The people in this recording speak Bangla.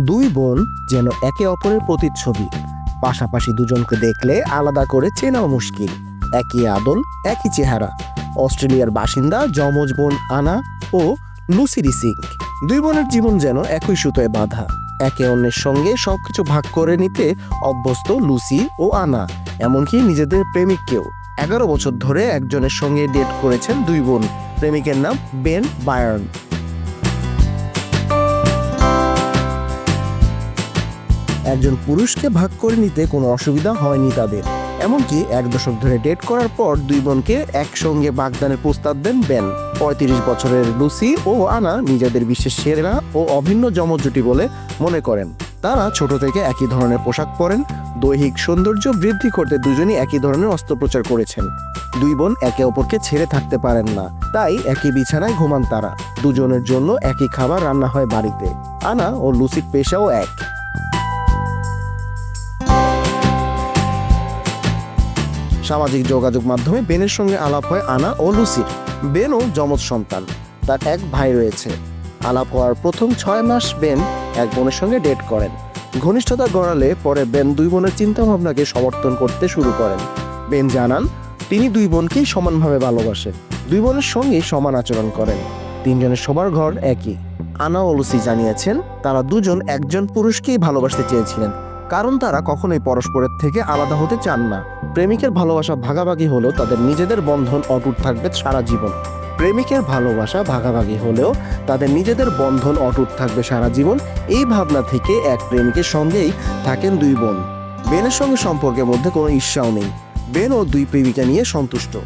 দুই বোন যেন একে অপরের প্রতিচ্ছবি। পাশাপাশি দুজনকে দেখলে আলাদা করে চেনাও মুশকিল। একই আদল, একই চেহারা। অস্ট্রেলিয়ার বাসিন্দা যমজ বোন আনা ও লুসিরি সিং। দুই বোনের জীবন যেন একই সুতোয় বাঁধা। একে অন্যের সঙ্গে সবকিছু ভাগ করে নিতে অভ্যস্ত লুসি ও আনা, এমনকি নিজেদের প্রেমিককেও। এগারো বছর ধরে একজনের সঙ্গে ডেট করেছেন দুই বোন। প্রেমিকের নাম বেন বায়ার্ন। একজন পুরুষকে ভাগ করে নিতে কোনো অসুবিধা হয়নি তাদের। এমনকি এক দশক ধরে ডেট করার পর দুই বোনকে একসঙ্গে বাগদানের প্রস্তাব দেন বেন। পঁয়ত্রিশ বছরের লুসি ও আনা নিজেদের বিশ্বের সেরা ও অভিন্ন যমজ জুটি বলে মনে করেন। তারা ছোট থেকে একই ধরনের পোশাক পরেন, দৈহিক সৌন্দর্য বৃদ্ধি করতে দুজনই একই ধরনের অস্ত্রোপচার করেছেন। দুই বোন একে অপরকে ছেড়ে থাকতে পারেন না, তাই একই বিছানায় ঘুমান তারা। দুজনের জন্য একই খাবার রান্না হয় বাড়িতে। আনা ও লুসির পেশাও এক। সামাজিক যোগাযোগ মাধ্যমে বেনের সঙ্গে আলাপ হয় আনা ও লুসির। বেনও যমজ সন্তান। তার এক ভাই রয়েছে। আলাপ হওয়ার প্রথম ছয় মাস বেন এক বোনের সঙ্গে ডেট করেন। ঘনিষ্ঠতা গড়ালে পরে বেন দুই বোনের চিন্তাভাবনাকে সমর্থন করতে শুরু করেন। বেন জানান, তিনি দুই বোনকেই সমানভাবে ভালোবাসেন দুই বোনের সঙ্গে সমান আচরণ করেন। তিনজনের সবার ঘর একই। আনা ও লুসি জানিয়েছেন, তারা দুজন একজন পুরুষকেই ভালোবাসতে চেয়েছিলেন। কারণ তারা কখনোই পরস্পরের থেকে আলাদা হতে চান না। প্রেমিকের ভালোবাসা ভাগাভাগি হলেও তাদের নিজেদের বন্ধন অটুট থাকবে সারা জীবন। প্রেমিকের ভালোবাসা ভাগাভাগি হলেও তাদের নিজেদের বন্ধন অটুট থাকবে সারা জীবন। এই ভাবনা থেকে এক প্রেমিকের সঙ্গেই থাকেন দুই বোন। বেনের সঙ্গে সম্পর্কের মধ্যে কোনো ঈর্ষাও নেই। বেন ও দুই প্রেমিকা নিয়ে সন্তুষ্ট।